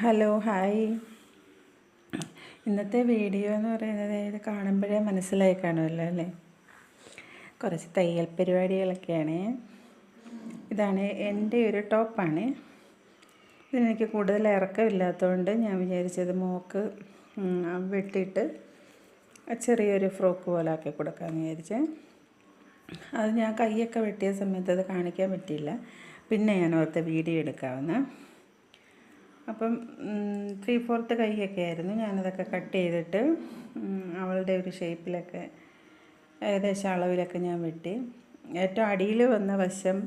Hello hi ഇന്നത്തെ video എന്ന് പറയുന്നത് ഇത് കാണുമ്പോഴേ മനസ്സിലായി കാണുമല്ലോ അല്ലേ? കുറച്ച് തയ്യൽ പരിപാടികളൊക്കെയാണ്. ഇതാണ് എന്റെ ഒരു ടോപ്പാണ് ഇതിനെനിക്ക് കൂടുതൽ ഇറക്കമില്ലാത്തതുകൊണ്ട് ഞാൻ വിചാരിച്ചത് മോക്ക് വെട്ടിയിട്ട് ചെറിയൊരു ഫ്രോക്ക് പോലെ ആക്കി കൊടുക്കാമെന്ന് വിചാരിച്ചത് അത് ഞാൻ കൈയൊക്കെ വെട്ടിയ സമയത്ത് അത് കാണിക്കാൻ പറ്റിയില്ല. പിന്നെ ഞാൻ ഓർത്ത് വീഡിയോ എടുക്കാമെന്ന് അപ്പം ത്രീ ഫോർത്ത് കൈയൊക്കെ ആയിരുന്നു. ഞാനതൊക്കെ കട്ട് ചെയ്തിട്ട് അവളുടെ ഒരു ഷേപ്പിലൊക്കെ ഏകദേശം അളവിലൊക്കെ ഞാൻ വെട്ടി. ഏറ്റവും അടിയിൽ വന്ന വശം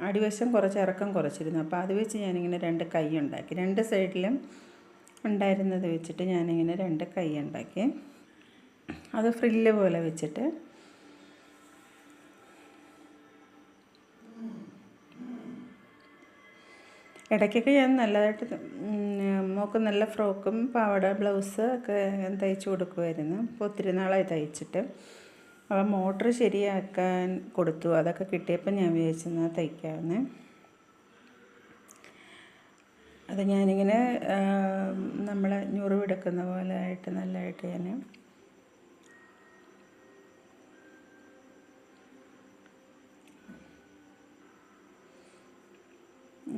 അടിവശം കുറച്ച് ഇറക്കം കുറച്ചിരുന്നു. അപ്പോൾ അത് വെച്ച് ഞാനിങ്ങനെ രണ്ട് കൈ ഉണ്ടാക്കി. രണ്ട് സൈഡിലും ഉണ്ടായിരുന്നത് വെച്ചിട്ട് ഞാനിങ്ങനെ രണ്ട് കൈ ഉണ്ടാക്കി. അത് ഫ്രില്ല് പോലെ വെച്ചിട്ട് ഇടയ്ക്കൊക്കെ ഞാൻ നല്ലതായിട്ട് മോക്ക് നല്ല ഫ്രോക്കും പാവാട ബ്ലൗസ് ഒക്കെ തയ്ച്ചു കൊടുക്കുമായിരുന്നു ഇപ്പോൾ ഒത്തിരി നാളായി തയ്ച്ചിട്ട്. അപ്പോൾ മോട്ടർ ശരിയാക്കാൻ കൊടുത്തു. അതൊക്കെ കിട്ടിയപ്പോൾ ഞാൻ വിചാരിച്ചെന്നാൽ തയ്ക്കാമെന്ന് അത് ഞാനിങ്ങനെ നമ്മൾ ഞുറിവെടുക്കുന്ന പോലെ ആയിട്ട് നല്ലതായിട്ട് ഞാൻ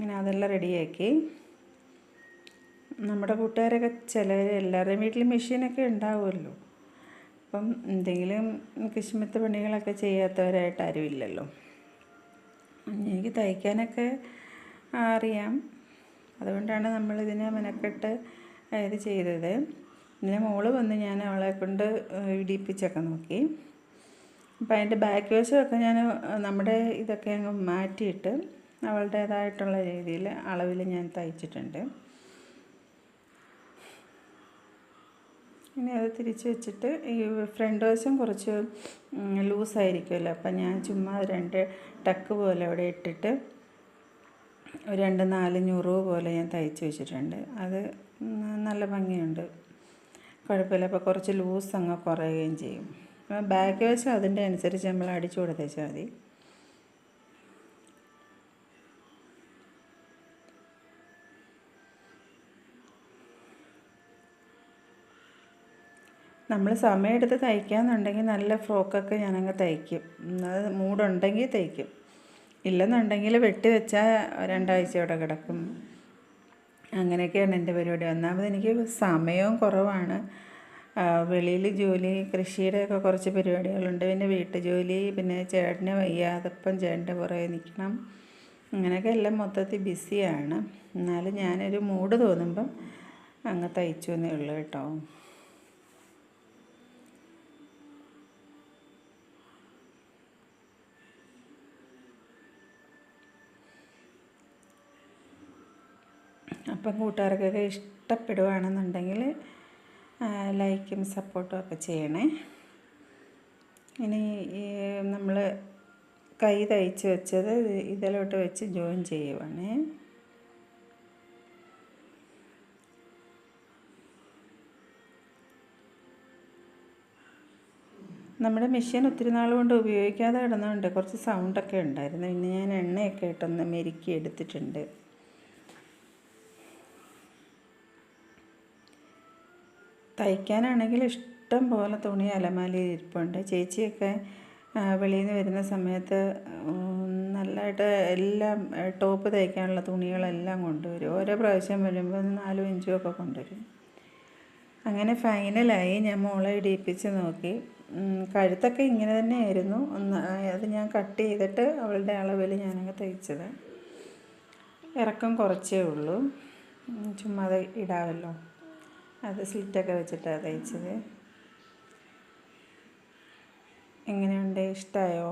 ഇങ്ങനെ അതെല്ലാം റെഡിയാക്കി. നമ്മുടെ കൂട്ടുകാരൊക്കെ ചിലർ എല്ലാവരുടെയും വീട്ടിൽ മെഷീനൊക്കെ ഉണ്ടാവുമല്ലോ. അപ്പം എന്തെങ്കിലും കിശ്മത്ത് പണികളൊക്കെ ചെയ്യാത്തവരായിട്ട് ആരും ഇല്ലല്ലോ. എനിക്ക് തയ്ക്കാനൊക്കെ അറിയാം. അതുകൊണ്ടാണ് നമ്മളിതിനെ മെനക്കെട്ട് ഇത് ചെയ്തത്. പിന്നെ മോൾ വന്ന് ഞാൻ അവളെ കൊണ്ട് ഇടിപ്പിച്ചൊക്കെ നോക്കി. അപ്പം അതിന്റെ ബാക്ക് വശമൊക്കെ ഞാൻ നമ്മുടെ ഇതൊക്കെ അങ്ങ് മാറ്റിയിട്ട് അവളുടേതായിട്ടുള്ള രീതിയിൽ അളവിൽ ഞാൻ തയ്ച്ചിട്ടുണ്ട്. ഇനി അത് തിരിച്ച് വെച്ചിട്ട് ഈ ഫ്രണ്ട് വശം കുറച്ച് ലൂസായിരിക്കുമല്ലോ അപ്പം ഞാൻ ചുമ്മാ രണ്ട് ടക്ക് പോലെ അവിടെ ഇട്ടിട്ട് ഒരു രണ്ട് നാല് ഞുറുവ് പോലെ ഞാൻ തയ്ച്ച് വെച്ചിട്ടുണ്ട്. അത് നല്ല ഭംഗിയുണ്ട്. കുഴപ്പമില്ല. അപ്പോൾ കുറച്ച് ലൂസ് അങ്ങ് കുറയുകയും ചെയ്യും. ബാക്ക് വശം അതിന്റെ അനുസരിച്ച് നമ്മൾ അടിച്ചു കൊടുത്തേച്ചാൽ മതി. നമ്മൾ സമയമെടുത്ത് തയ്ക്കാന്നുണ്ടെങ്കിൽ നല്ല ഫ്രോക്കൊക്കെ ഞാനങ്ങ് തയ്ക്കും. അത് മൂടുണ്ടെങ്കിൽ തയ്ക്കും. ഇല്ലെന്നുണ്ടെങ്കിൽ വെട്ടി വെച്ചാൽ രണ്ടാഴ്ച അവിടെ കിടക്കും. അങ്ങനെയൊക്കെയാണ് എന്റെ പരിപാടി. ഒന്നാമത് എനിക്ക് സമയവും കുറവാണ്. വെളിയിൽ ജോലി കൃഷിയുടെയൊക്കെ കുറച്ച് പരിപാടികളുണ്ട്. പിന്നെ വീട്ടു ജോലി പിന്നെ ചേട്ടനെ വയ്യാതപ്പം ചേട്ടന്റെ പുറകെ നിൽക്കണം. അങ്ങനെയൊക്കെ എല്ലാം മൊത്തത്തിൽ ബിസിയാണ്. എന്നാലും ഞാനൊരു മൂഡ് തോന്നുമ്പം അങ്ങ് തയ്ച്ചു എന്നേ ഉള്ളൂ കേട്ടോ. അപ്പം കൂട്ടുകാർക്കൊക്കെ ഇഷ്ടപ്പെടുകയാണെന്നുണ്ടെങ്കിൽ ലൈക്കും സപ്പോർട്ടും ഒക്കെ ചെയ്യണേ. ഇനി നമ്മൾ കൈ തയ്ച്ച് വെച്ചത് ഇതിലോട്ട് വെച്ച് ജോയിൻ ചെയ്യുവാണേ. നമ്മുടെ മെഷീൻ ഒത്തിരി നാൾ കൊണ്ട് ഉപയോഗിക്കാതെ കിടന്നുണ്ട് കുറച്ച് സൗണ്ടൊക്കെ ഉണ്ടായിരുന്നു. പിന്നെ ഞാൻ എണ്ണയൊക്കെ ഇട്ടൊന്ന് മെരുക്കി എടുത്തിട്ടുണ്ട്. തയ്ക്കാനാണെങ്കിൽ ഇഷ്ടം പോലെ തുണി അലമാലയിൽ ഇരിപ്പുണ്ട്. ചേച്ചിയൊക്കെ വെളിയിൽ നിന്ന് വരുന്ന സമയത്ത് നല്ലതായിട്ട് എല്ലാം ടോപ്പ് തയ്ക്കാനുള്ള തുണികളെല്ലാം കൊണ്ടുവരും. ഓരോ പ്രാവശ്യം വരുമ്പോൾ നാലും അഞ്ചും ഒക്കെ കൊണ്ടുവരും. അങ്ങനെ ഫൈനലായി ഞാൻ മോളെ ഇടിയിപ്പിച്ച് നോക്കി. കഴുത്തൊക്കെ ഇങ്ങനെ തന്നെയായിരുന്നു. ഒന്ന് അത് ഞാൻ കട്ട് ചെയ്തിട്ട് അവളുടെ അളവിൽ ഞാനങ്ങ് തയ്ച്ചത്. ഇറക്കം കുറച്ചേ ഉള്ളൂ. ചുമ്മാതെ ഇടാമല്ലോ അത് സ്ലിറ്റൊക്കെ വെച്ചിട്ടാണ് തയ്ച്ചത് എങ്ങനെയുണ്ട്? ഇഷ്ടമായോ